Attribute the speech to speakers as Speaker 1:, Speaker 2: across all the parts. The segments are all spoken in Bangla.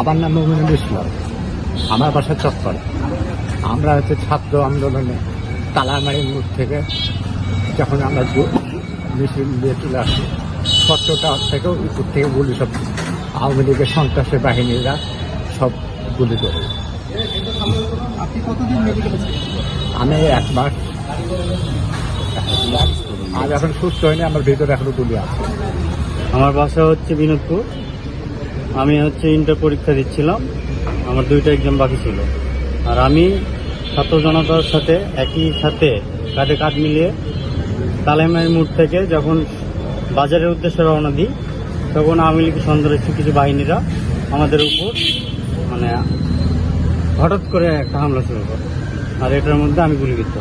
Speaker 1: আমার নাম মমিনুল ইসলাম। আমার বাসা চক্কর আমরা হচ্ছে ছাত্র আন্দোলনে তালামারি মোড় থেকে যখন আমরা মিছিল নিয়ে চলে আসি, সত্যটা থেকেও উপর থেকে গুলি সব আওয়ামী লীগের সন্ত্রাসী বাহিনীরা সব গুলি করে। আমি এক মাস আজ এখন সুস্থ হয়নি আমার ভিতরে এখনও গুলি আছে।
Speaker 2: আমার বাসা হচ্ছে বিনোদপুর। আমি হচ্ছে ইন্টার পরীক্ষা দিচ্ছিলাম। আমার দুইটা এক্সাম বাকি ছিল। আর আমি ছাত্র জনতার সাথে একই সাথে কাঁধে কাঁধ মিলিয়ে তালেমের মোড় থেকে যখন বাজারের উদ্দেশ্যে রওনা দিই তখন আওয়ামী লীগ সন্ত্রাসী কিছু বাহিনীরা আমাদের উপর মানে হঠাৎ করে একটা হামলা শুরু করে। আর এটার মধ্যে আমি গুলিবিদ্ধ।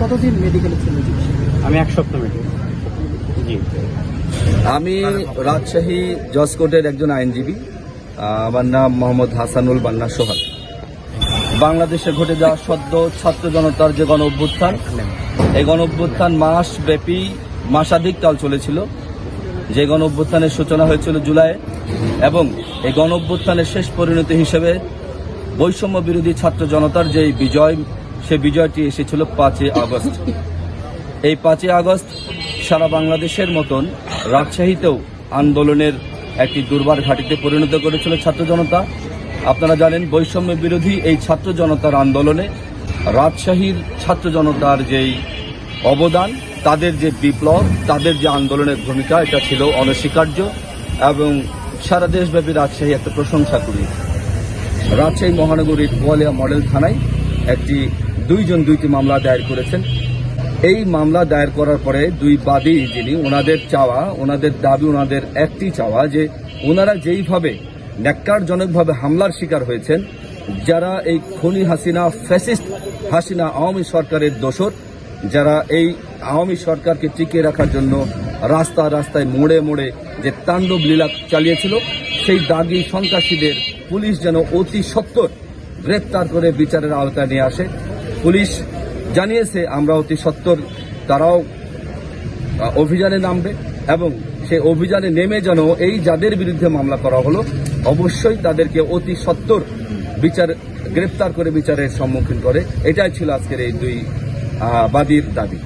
Speaker 3: কতদিন মেডিকেলে
Speaker 2: আমি এক সপ্তাহ মেটে জি।
Speaker 4: আমি রাজশাহী জসকোটের একজন আইনজীবী। আমার নাম মোহাম্মদ হাসানুল বান্না সোহাগ। বাংলাদেশে ঘটে যাওয়া সদ্য ছাত্র জনতার যে গণ অভ্যুত্থান এই গণ অভ্যুত্থান মাস ব্যাপী মাসাধিক কাল চলেছিল। যে গণ অভ্যুত্থানের সূচনা হয়েছিল জুলাইয়ে এবং এই গণ অভ্যুত্থানের শেষ পরিণতি হিসেবে বৈষম্য বিরোধী ছাত্র জনতার যে বিজয়, সে বিজয়টি এসেছিল পাঁচই আগস্ট। এই পাঁচই আগস্ট সারা বাংলাদেশের মতন রাজশাহীতেও আন্দোলনের একটি দুর্বার ঘাটিতে পরিণত করেছিল ছাত্র জনতা। আপনারা জানেন বৈষম্য বিরোধী এই ছাত্র জনতার আন্দোলনে রাজশাহীর ছাত্র জনতার যেই অবদান, তাদের যে বিপ্লব, তাদের যে আন্দোলনের ভূমিকা, এটা ছিল অনস্বীকার্য এবং সারা দেশব্যাপী রাজশাহী একটা প্রশংসা করি। রাজশাহী মহানগরীর গোয়ালিয়া মডেল থানায় একটি দুইজন দুইটি মামলা দায়ের করেছেন। এই মামলা দায়ের করার পরে দুই বাদী যিনি ওনাদের চাওয়া, ওনাদের দাবি, ওনাদের একটি চাওয়া যে ওনারা যেইভাবে ন্যাক্কারজনকভাবে হামলার শিকার হয়েছেন, যারা এই খনি হাসিনা, ফ্যাসিস্ট হাসিনা, আওয়ামী সরকারের দোষর, যারা এই আওয়ামী সরকারকে টিকিয়ে রাখার জন্য রাস্তা রাস্তায় মোড়ে মোড়ে যে তাণ্ডব লীলা চালিয়েছিল, সেই দাগি সন্ত্রাসীদের পুলিশ যেন অতি সত্বর গ্রেপ্তার করে বিচারের আওতায় নিয়ে আসে। পুলিশ জানিয়েছে, আমরা অতি সত্তর তারাও অভিযানে নামবে এবং সে অভিযানে নেমে যেন এই যাদের বিরুদ্ধে মামলা করা হলো, অবশ্যই তাদেরকে অতি সত্তর বিচার, গ্রেপ্তার করে বিচারের সম্মুখীন করে। এটাই ছিল আজকের এই দুই বাদীর দাবি।